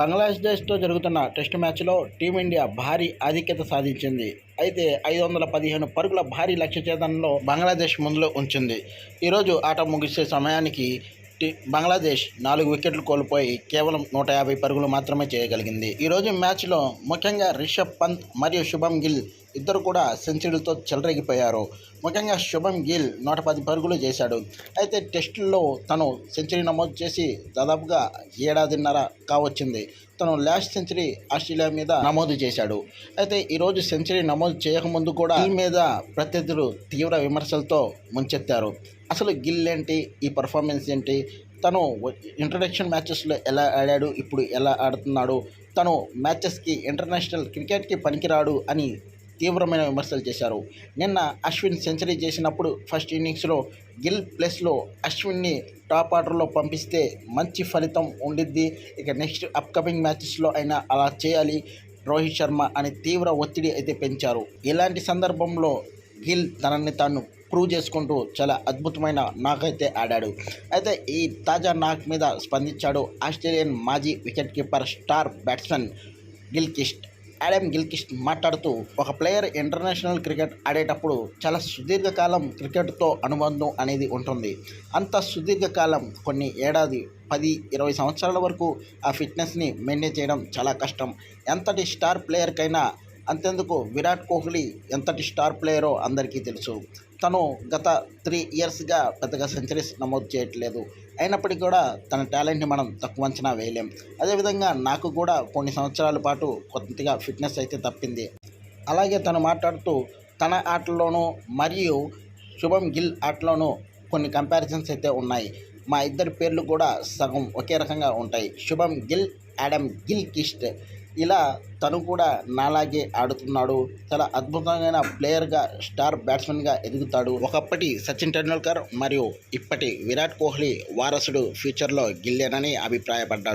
బంగ్లాదేశ్తో జరుగుతున్న టెస్టు మ్యాచ్లో టీమిండియా భారీ ఆధిక్యత సాధించింది. అయితే ఐదు వందల పదిహేను పరుగుల భారీ లక్ష్య ఛేదనలో బంగ్లాదేశ్ ముందులో ఉంచింది. ఈరోజు ఆట ముగిసే సమయానికి బంగ్లాదేశ్ నాలుగు వికెట్లు కోల్పోయి కేవలం నూట యాభై పరుగులు మాత్రమే చేయగలిగింది. ఈరోజు మ్యాచ్లో ముఖ్యంగా రిషబ్ పంత్ మరియు శుభం గిల్ ఇద్దరు కూడా సెంచరీలతో చెలరేగిపోయారు. ముఖ్యంగా శుభం గిల్ నూట పది పరుగులు చేశాడు. అయితే టెస్టుల్లో తను సెంచరీ నమోదు చేసి దాదాపుగా ఏడాదిన్నర కావచ్చింది. తను లాస్ట్ సెంచరీ ఆస్ట్రేలియా మీద నమోదు చేశాడు. అయితే ఈరోజు సెంచరీ నమోదు చేయకముందు కూడా గిల్ మీద ప్రత్యర్థులు తీవ్ర విమర్శలతో ముంచెత్తారు. అసలు గిల్ ఏంటి? ఈ పర్ఫార్మెన్స్ ఏంటి? తను ఇంట్రడక్షన్ మ్యాచెస్లో ఎలా ఆడాడు? ఇప్పుడు ఎలా ఆడుతున్నాడు? తను మ్యాచెస్కి ఇంటర్నేషనల్ క్రికెట్కి పనికిరాడు అని తీవ్రమైన విమర్శలు చేశారు. నిన్న అశ్విన్ సెంచరీ చేసినప్పుడు ఫస్ట్ ఇన్నింగ్స్లో గిల్ ప్లస్లో అశ్విన్ని టాప్ ఆర్డర్లో పంపిస్తే మంచి ఫలితం ఉండిద్ది. ఇక నెక్స్ట్ అప్కమింగ్ మ్యాచెస్లో అయినా అలా చేయాలి. రోహిత్ శర్మ అని తీవ్ర ఒత్తిడి అయితే పెంచారు. ఇలాంటి సందర్భంలో గిల్ తనని తాను ప్రూవ్ చేసుకుంటూ చాలా అద్భుతమైన నాక్ అయితే ఆడాడు. అయితే ఈ తాజా నాక్ మీద స్పందించాడు ఆస్ట్రేలియన్ మాజీ wicket keeper star batsmen Gilchrist Adam Gilchrist మాట్లాడుతూ ఒక ప్లేయర్ ఇంటర్నేషనల్ క్రికెట్ ఆడేటప్పుడు చాలా సుదీర్ఘకాలం క్రికెట్తో అనుబంధం అనేది ఉంటుంది. అంత సుదీర్ఘకాలం కొన్ని ఏడాది పది ఇరవై సంవత్సరాల వరకు ఆ ఫిట్నెస్ని మెయింటైన్ చేయడం చాలా కష్టం. ఎంతటి స్టార్ ప్లేయర్కైనా అంతెందుకు విరాట్ కోహ్లీ ఎంతటి స్టార్ ప్లేయరో అందరికీ తెలుసు. తను గత త్రీ ఇయర్స్గా పెద్దగా సెంచరీస్ నమోదు చేయట్లేదు. అయినప్పటికీ కూడా తన టాలెంట్ని మనం తక్కువ అంచనా వేయలేం. అదేవిధంగా నాకు కూడా కొన్ని సంవత్సరాల పాటు కొద్దిగా ఫిట్నెస్ అయితే తప్పింది. అలాగే తను మాట్లాడుతూ తన ఆటలోనూ మరియు శుభం గిల్ ఆటలోనూ కొన్ని కంపారిజన్స్ అయితే ఉన్నాయి. మా ఇద్దరి పేర్లు కూడా సగం ఒకే రకంగా ఉంటాయి. శుభం గిల్ యాడమ్ గిల్ కిస్ట్ ఇలా తను కూడా నాలాగే ఆడుతున్నాడు. చాలా అద్భుతమైన ప్లేయర్గా స్టార్ బ్యాట్స్మెన్గా ఎదుగుతాడు. ఒకప్పటి సచిన్ టెండూల్కర్ మరియు ఇప్పటి విరాట్ కోహ్లీ వారసుడు ఫ్యూచర్లో గిల్లేనని అభిప్రాయపడ్డాడు.